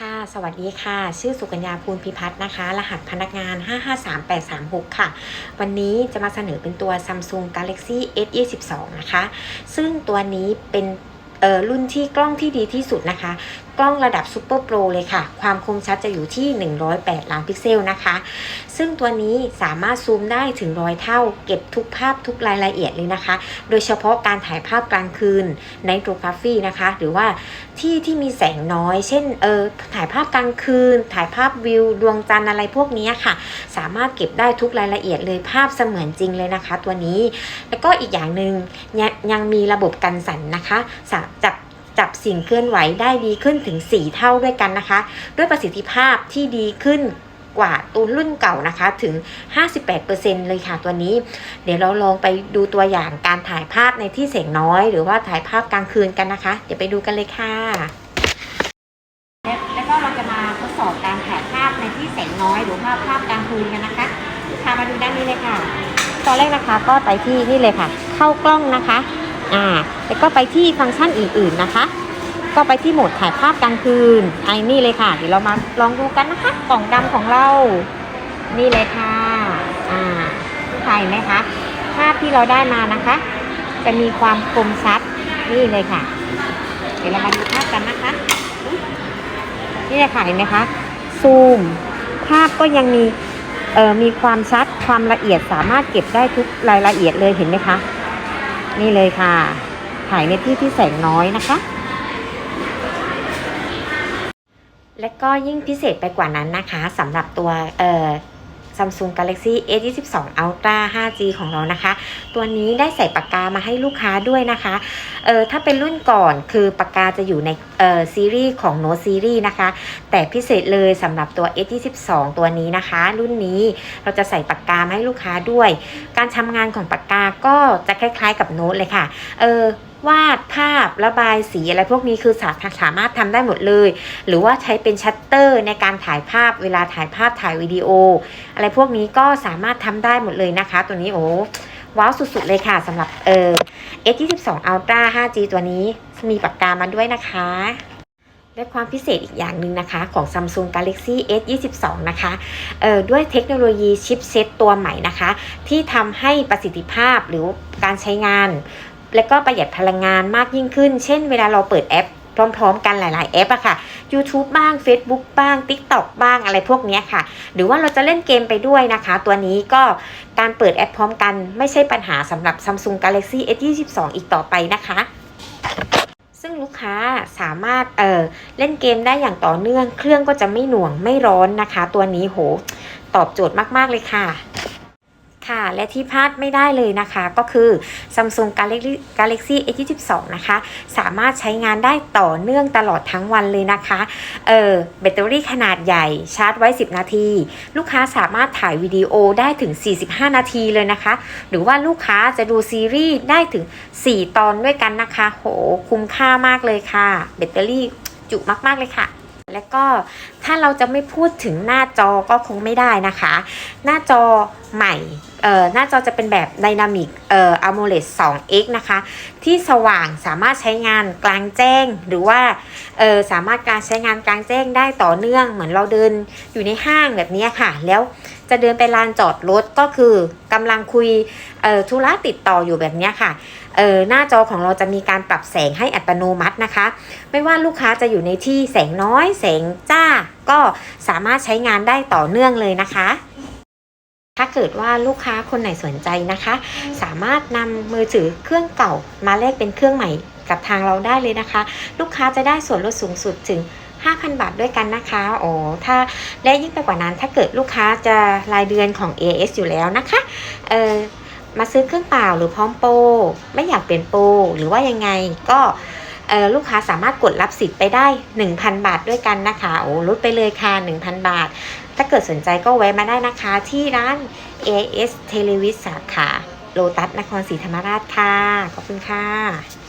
ค่ะ สวัสดีค่ะ ชื่อสุกัญญาภูลพิพัฒน์นะคะ รหัสพนักงาน 553836 ค่ะ วันนี้จะมาเสนอเป็นตัว Samsung Galaxy S22 นะคะ ซึ่งตัวนี้เป็นรุ่นที่กล้องที่ดีที่สุดนะคะ กล้องระดับ Super Pro เลยค่ะ ความคมชัดจะอยู่ที่ 108 ล้านพิกเซลนะคะ ซึ่งตัวนี้สามารถซูมได้ถึงร้อยเท่า เก็บทุกภาพทุกรายละเอียดเลยนะคะ โดยเฉพาะการถ่ายภาพกลางคืนในโ o กราฟีนะคะ หรือว่าที่ที่มีแสงน้อย เช่นเออถ่ายภาพกลางคืน ถ่ายภาพวิว ดวงจันทร์อะไรพวกนี้ค่ะ สามารถเก็บได้ทุกรายละเอียดเลยภาพเสมือนจริงเลยนะคะ ตัวนี้ แล้วก็อีกอย่างหนึ่งยังยังมีระบบกันสั่นนะคะสาจับ จับสิ่งเคลื่อนไหวได้ดีขึ้นถึง 4 เท่าด้วยกันนะคะ ด้วยประสิทธิภาพที่ดีขึ้นกว่าตัวรุ่นเก่านะคะถึง 58%เลยค่ะตัวนี้ เดี๋ยวเราลองไปดูตัวอย่างการถ่ายภาพในที่แสงน้อย หรือว่าถ่ายภาพกลางคืนกันนะคะ เดี๋ยวไปดูกันเลยค่ะ แล้วก็เราจะมาทดสอบการถ่ายภาพในที่แสงน้อย หรือว่าภาพกลางคืนกันนะคะพามาดูด้านนี้เลยค่ะ ตอนแรกนะคะก็ไปที่นี่เลยค่ะ เข้ากล้องนะคะ อ่า แล้วก็ไปที่ฟังก์ชันอื่นๆนะคะ ก็ไปที่โหมดถ่ายภาพกลางคืนไอ้นี่เลยค่ะ เดี๋ยวเรามาลองดูกันนะคะ กล่องดำของเรา นี่เลยค่ะอ่าถ่ายไหมคะ ภาพที่เราได้มานะคะ จะมีความคมชัด นี่เลยค่ะ เดี๋ยวเรามาดูภาพกันนะคะ นี่เลยค่ะเห็นไหมคะ ซูม ภาพก็ยังมีเอ่อมีความชัดความละเอียดสามารถเก็บได้ทุกรายละเอียดเลยเห็นไหมคะ นี่เลยค่ะ ถ่ายในที่ที่แสงน้อยนะคะ และก็ยิ่งพิเศษไปกว่านั้นนะคะสำหรับตัวเอ่อ Samsung Galaxy S22 Ultra 5G ของเรานะคะ ตัวนี้ได้ใส่ปากกามาให้ลูกค้าด้วยนะคะ เออถ้าเป็นรุ่นก่อนคือปากกาจะอยู่ในเออซีรีส์ของ Note Series นะคะ แต่พิเศษเลยสำหรับตัว S22 ตัวนี้นะคะ รุ่นนี้เราจะใส่ปากกามาให้ลูกค้าด้วย การทำงานของปากกาก็จะคล้ายๆกับโน้ตเลยค่ะ เออ วาดภาพระบายสีอะไรพวกนี้คือสาสามารถทำได้หมดเลย หรือว่าใช้เป็นชัตเตอร์ในการถ่ายภาพเวลาถ่ายภาพถ่ายวิดีโอ อะไรพวกนี้ก็สามารถทำได้หมดเลยนะคะ ตัวนี้โอ้ว้าวสุดๆเลยค่ะสำหรับเออ S22 Ultra 5G ตัวนี้มีปากกามาด้วยนะคะ และความพิเศษอีกอย่างหนึ่งนะคะ ของ Samsung Galaxy S22 นะคะเออด้วยเทคโนโลยีชิปเซตตัวใหม่นะคะ ที่ทำให้ประสิทธิภาพหรือการใช้งาน และก็ประหยัดพลังงานมากยิ่งขึ้น เช่นเวลาเราเปิดแอปพร้อมๆ กันหลาย ๆ แอปอะค่ะ YouTube บ้าง Facebook บ้าง TikTok บ้างอะไรพวกนี้ค่ะ หรือว่าเราจะเล่นเกมไปด้วยนะคะ ตัวนี้ก็การเปิดแอปพร้อมกันไม่ใช่ปัญหาสำหรับ Samsung Galaxy S22 อีกต่อไปนะคะ ซึ่งลูกค้าสามารถเอ่อเล่นเกมได้อย่างต่อเนื่อง เครื่องก็จะไม่หน่วงไม่ร้อนนะคะ ตัวนี้โห ตอบโจทย์มาก ๆ เลยค่ะ ค่ะและที่พลาดไม่ได้เลยนะคะก็คือ Samsung Galaxy Galaxy S22 นะคะ สามารถใช้งานได้ต่อเนื่องตลอดทั้งวันเลยนะคะเออแบตเตอรี่ขนาดใหญ่ชาร์จไว้ 10 นาที ลูกค้าสามารถถ่ายวิดีโอได้ถึง 45 นาทีเลยนะคะ หรือว่าลูกค้าจะดูซีรีส์ได้ถึง 4 ตอนด้วยกันนะคะ โห คุ้มค่ามากเลยค่ะ แบตเตอรี่จุมาก ๆ เลยค่ะ และก็ถ้าเราจะไม่พูดถึงหน้าจอก็คงไม่ได้นะคะ หน้าจอใหม่เอ่อหน้าจอจะเป็นแบบ Dynamic เอ่อ AMOLED 2X นะคะ ที่สว่างสามารถใช้งานกลางแจ้ง หรือว่าเออสามารถการใช้งานกลางแจ้งได้ต่อเนื่อง เหมือนเราเดินอยู่ในห้างแบบนี้ค่ะ แล้ว จะเดินไปลานจอดรถก็คือกำลังคุยธุระติดต่ออยู่แบบนี้ค่ะเออหน้าจอของเราจะมีการปรับแสงให้อัตโนมัตินะคะ ไม่ว่าลูกค้าจะอยู่ในที่แสงน้อย แสงจ้า ก็สามารถใช้งานได้ต่อเนื่องเลยนะคะ ถ้าเกิดว่าลูกค้าคนไหนสนใจนะคะ สามารถนำมือถือเครื่องเก่ามาแลกเป็นเครื่องใหม่กับทางเราได้เลยนะคะ ลูกค้าจะได้ส่วนลดสูงสุดถึง 5,000 บาทด้วยกันนะคะโอ้ถ้าและยิ่งไปกว่านั้นถ้าเกิดลูกค้าจะรายเดือนของ AS อยู่แล้วนะคะเออมาซื้อเครื่องเปล่าหรือพร้อมโปรไม่อยากเปลี่ยนโปรหรือว่ายังไงก็เออลูกค้าสามารถกดรับสิทธิ์ไปได้ 1,000 บาทด้วยกันนะคะโอ้ลดไปเลยค่ะ 1,000 บาท ถ้าเกิดสนใจก็แวะมาได้นะคะที่ร้าน AS เทเลวิสสาขาโลตัสนครศรีธรรมราชค่ะ ขอบคุณค่ะ